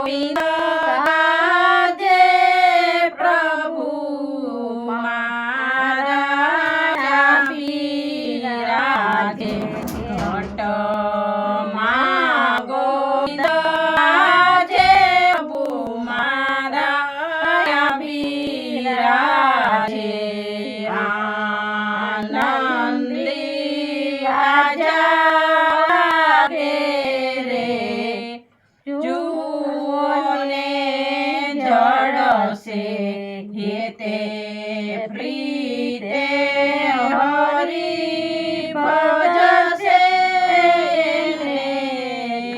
Govinda.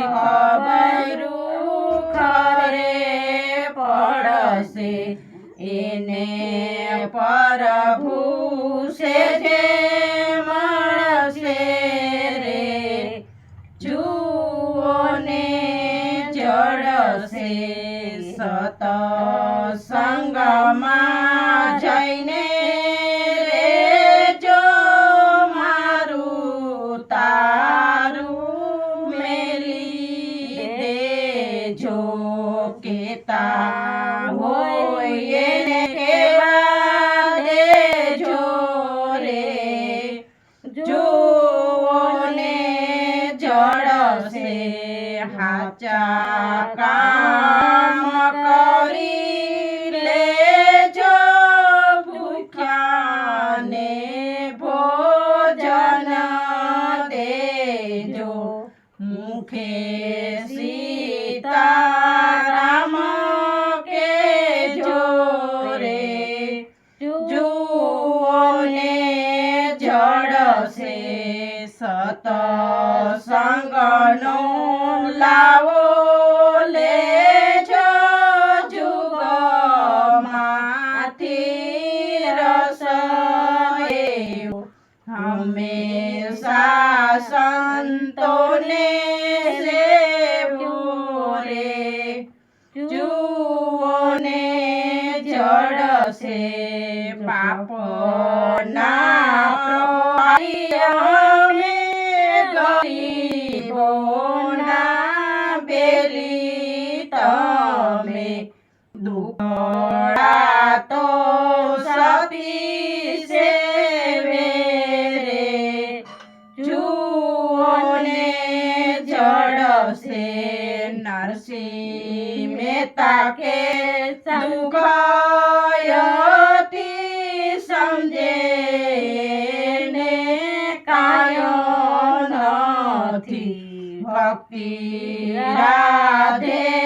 ખબરું ખરે પડશે. એને પ્રભુ છે જે મળશે રે. જુઓને જડશે સત સંગમાં જળશે હાચા કામ કરી લેજો ભૂખ્યાને ભોજન દેજો મુખે સત સંગનો લાવો લેજો જુગમાંથી રસ હંમેશા સંતોને રે. જુઓને જડશે પાપના दुखोड़ा तो सभी से मेरे चूने जड़ से नरसी में ताके समझे ने कायो थी भक्ति राधे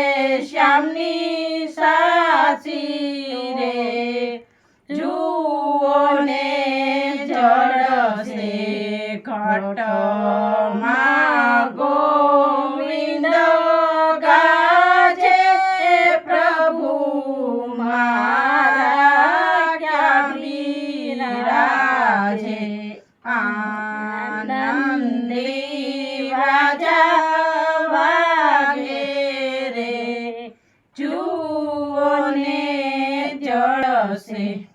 સાચી રે જુઓને જળશે Let's see.